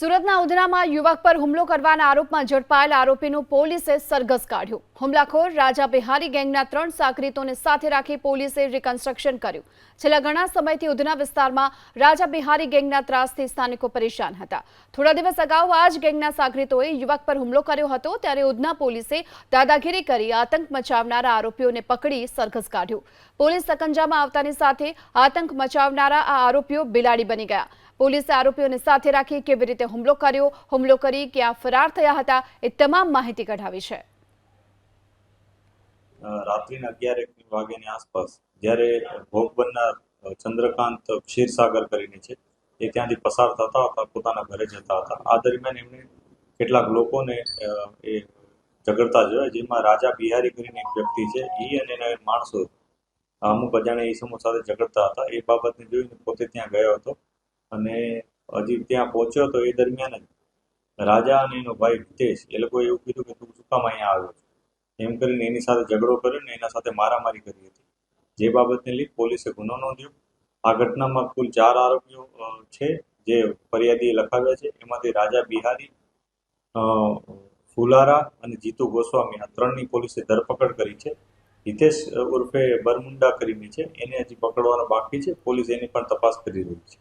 સુરતના ઉધનામાં યુવક પર હુમલો કરવાના આરોપમાં ઝડપાયેલ આરોપીનું પોલીસે સરઘસ કાઢ્યું. હુમલાખોર રાજા બિહારી ગેંગના ત્રણ સાકરીતોને સાથે રાખી પોલીસે રિકન્સ્ટ્રક્શન કર્યું. છેલ્લા ઘણા સમયથી ઉધના વિસ્તારમાં રાજા બિહારી ગેંગના ત્રાસથી સ્થાનિકો પરેશાન હતા. થોડા દિવસ અગાઉ આ જ ગેંગના સાગરીતોએ યુવક પર હુમલો કર્યો હતો, ત્યારે ઉધના પોલીસે દાદાગીરી કરી આતંક મચાવનારા આરોપીઓને પકડી સરઘસ કાઢ્યું. પોલીસ સકંજામાં આવતાની સાથે આતંક મચાવનારા આ આરોપીઓ બિલાડી બની ગયા. પોલીસે આરોપીઓને સાથે રાખી કેવી રીતે હુમલો કર્યો, હુમલો કરી ક્યાં ફરાર થયા હતા, એ તમામ માહિતી કઢાવી છે. રાત્રિ રાત્રિના અગિયાર એક વાગ્યાની આસપાસ જ્યારે ભોગ બનનાર ચંદ્રકાંત ક્ષીરસાગર કરીને છે, એ ત્યાંથી પસાર થતા હતા, પોતાના ઘરે જતા હતા. આ દરમિયાન એમણે કેટલાક લોકોને એ ઝઘડતા જોયા, જેમાં રાજા બિહારી કરીને એક વ્યક્તિ છે એ અને એના માણસો અમુક અજાણ્યા ઈસમો સાથે ઝઘડતા હતા. એ બાબતને જોઈને પોતે ત્યાં ગયો હતો. અને હજી ત્યાં પહોંચ્યો તો એ દરમિયાન જ. રાજા અને એનો ભાઈ હિતેશ, એ લોકોએ એવું કીધું કે તું શું અહીંયા આવ્યો છે? એમ કરીને એની સાથે ઝઘડો કર્યો ને એના સાથે મારામારી કરી હતી. જે બાબતને લઈ પોલીસે ગુનો નોંધ્યો. આ ઘટનામાં કુલ ચાર આરોપીઓ છે, જે ફરિયાદીએ લખાવ્યા છે. એમાંથી રાજા બિહારી ફુલારા અને જીતુ ગોસ્વામી આ ત્રણની પોલીસે ધરપકડ કરી છે. હિતેશ ઉર્ફે બરમુંડા કરીને છે. એને હજી પકડવાનો બાકી છે. પોલીસ એની પણ તપાસ કરી રહી છે.